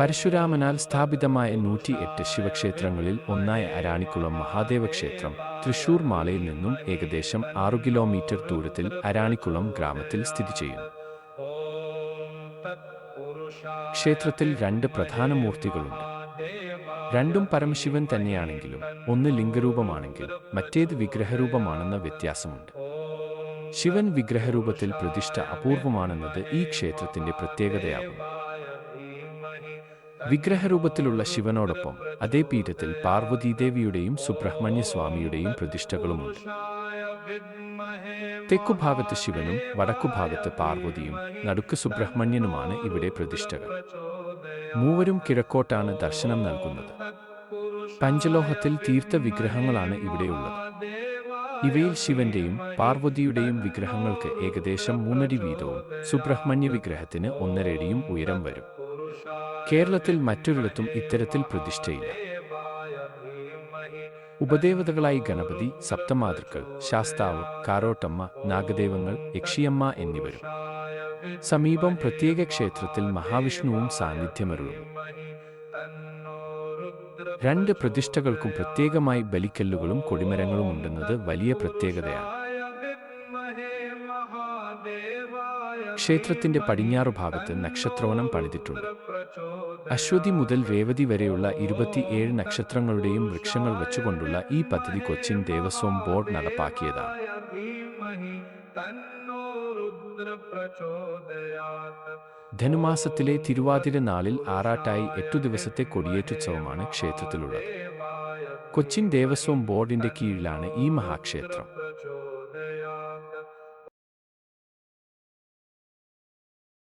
പരശുരാമനാൽ സ്ഥാപിതമായ നൂറ്റി എട്ട് ശിവക്ഷേത്രങ്ങളിൽ ഒന്നായ അരാണിക്കുളം മഹാദേവ ക്ഷേത്രം തൃശൂർ മാലയിൽ നിന്നും ഏകദേശം ആറു കിലോമീറ്റർ ദൂരത്തിൽ അരാണിക്കുളം ഗ്രാമത്തിൽ സ്ഥിതി ചെയ്യുന്നു ക്ഷേത്രത്തിൽ രണ്ട് പ്രധാന മൂർത്തികളുണ്ട്. രണ്ടും പരമശിവൻ തന്നെയാണെങ്കിലും ഒന്ന് ലിംഗരൂപമാണെങ്കിൽ മറ്റേത് വിഗ്രഹരൂപമാണെന്ന വ്യത്യാസമുണ്ട്. ശിവൻ വിഗ്രഹരൂപത്തിൽ പ്രതിഷ്ഠ അപൂർവമാണെന്നത് ഈ ക്ഷേത്രത്തിന്റെ പ്രത്യേകതയാകും. വിഗ്രഹരൂപത്തിലുള്ള ശിവനോടൊപ്പം അതേ പീഠത്തിൽ പാർവതീദേവിയുടെയും സുബ്രഹ്മണ്യ സ്വാമിയുടെയും പ്രതിഷ്ഠകളുമുണ്ട്. തെക്കുഭാഗത്ത് ശിവനും വടക്കുഭാഗത്ത് പാർവതിയും നടുക്ക് സുബ്രഹ്മണ്യനുമാണ് ഇവിടെ പ്രതിഷ്ഠകൾ. മൂവരും കിഴക്കോട്ടാണ് ദർശനം നൽകുന്നത്. പഞ്ചലോഹത്തിൽ തീർത്ത വിഗ്രഹങ്ങളാണ് ഇവിടെയുള്ളത്. ഇവയിൽ ശിവന്റെയും പാർവതിയുടെയും വിഗ്രഹങ്ങൾക്ക് ഏകദേശം മൂന്നടി വീതവും സുബ്രഹ്മണ്യ വിഗ്രഹത്തിന് ഒന്നരടിയും ഉയരം വരും. കേരളത്തിൽ മറ്റൊരിടത്തും ഇത്തരത്തിൽ പ്രതിഷ്ഠയില്ല. ഉപദേവതകളായി ഗണപതി സപ്തമാതൃക്കൾ ശാസ്താവ് കാരോട്ടമ്മ നാഗദേവങ്ങൾ യക്ഷിയമ്മ എന്നിവരും സമീപം പ്രത്യേക ക്ഷേത്രത്തിൽ മഹാവിഷ്ണുവും സാന്നിധ്യമരുളുന്നു. രണ്ട് പ്രതിഷ്ഠകൾക്കും പ്രത്യേകമായി ബലിക്കല്ലുകളും കൊടിമരങ്ങളും ഉണ്ടെന്നത് വലിയ പ്രത്യേകതയാണ്. ക്ഷേത്രത്തിന്റെ പടിഞ്ഞാറു ഭാഗത്ത് നക്ഷത്രവനം പണിതിട്ടുണ്ട്. അശ്വതി മുതൽ രേവതി വരെയുള്ള ഇരുപത്തിയേഴ് നക്ഷത്രങ്ങളുടെയും വൃക്ഷങ്ങൾ വെച്ചുകൊണ്ടുള്ള ഈ പദ്ധതി കൊച്ചിൻ ദേവസ്വം ബോർഡ് നടപ്പാക്കിയതാണ്. ധനുമാസത്തിലെ തിരുവാതിര നാളിൽ ആറാട്ടായി എട്ടു ദിവസത്തെ കൊടിയേറ്റുത്സവമാണ് ക്ഷേത്രത്തിലുള്ളത്. കൊച്ചിൻ ദേവസ്വം ബോർഡിന്റെ കീഴിലാണ് ഈ മഹാക്ഷേത്രം.